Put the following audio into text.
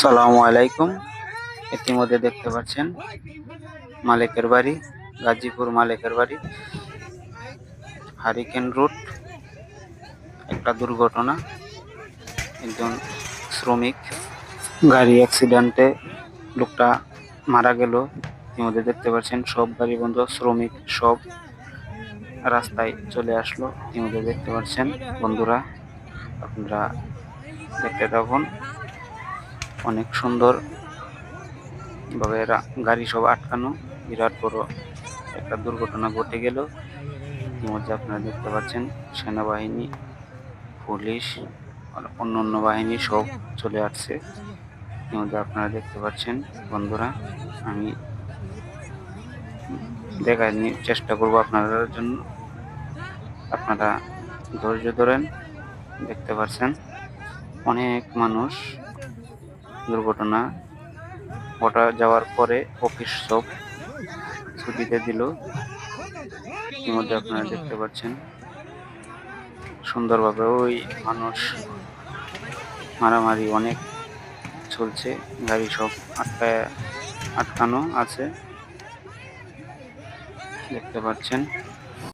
সালামু আলাইকুম। ইতিমধ্যে দেখতে পাচ্ছেন মালিকের বাড়ি, গাজীপুর মালিকের বাড়ি, হারিকেন রুট একটা দুর্ঘটনা, একজন শ্রমিক গাড়ি অ্যাক্সিডেন্টে লোকটা মারা গেল। ইতিমধ্যে দেখতে পাচ্ছেন সব গাড়ি বন্ধ, শ্রমিক সব রাস্তায় চলে আসলো। ইতিমধ্যে দেখতে পাচ্ছেন বন্ধুরা, আপনারা দেখতে থাকুন। অনেক সুন্দর। ভাবে গাড়ি সব আটকানো। বিরাট বড় একটা দুর্ঘটনা ঘটে গেল। ইতিমধ্যে আপনারা দেখতে পাচ্ছেন, সেনাবাহিনী, পুলিশ আর অন্য অন্য বাহিনী সব চলে আসছে। ইতিমধ্যে আপনারা দেখতে পাচ্ছেন, বন্ধুরা, আমি দেখার চেষ্টা করব আপনাদের জন্য। আপনারা ধৈর্য ধরেন, দেখতে পাচ্ছেন, অনেক মানুষ দুর্ঘটনা ঘটা যাওয়ার পরে অফিস সব ছুটিতে দিল। ইতিমধ্যে আপনারা দেখতে পাচ্ছেন। সুন্দরভাবে ওই মানুষ মারামারি অনেক চলছে। গাড়ি সব আটকায় আটকানো আছে। দেখতে পাচ্ছেন।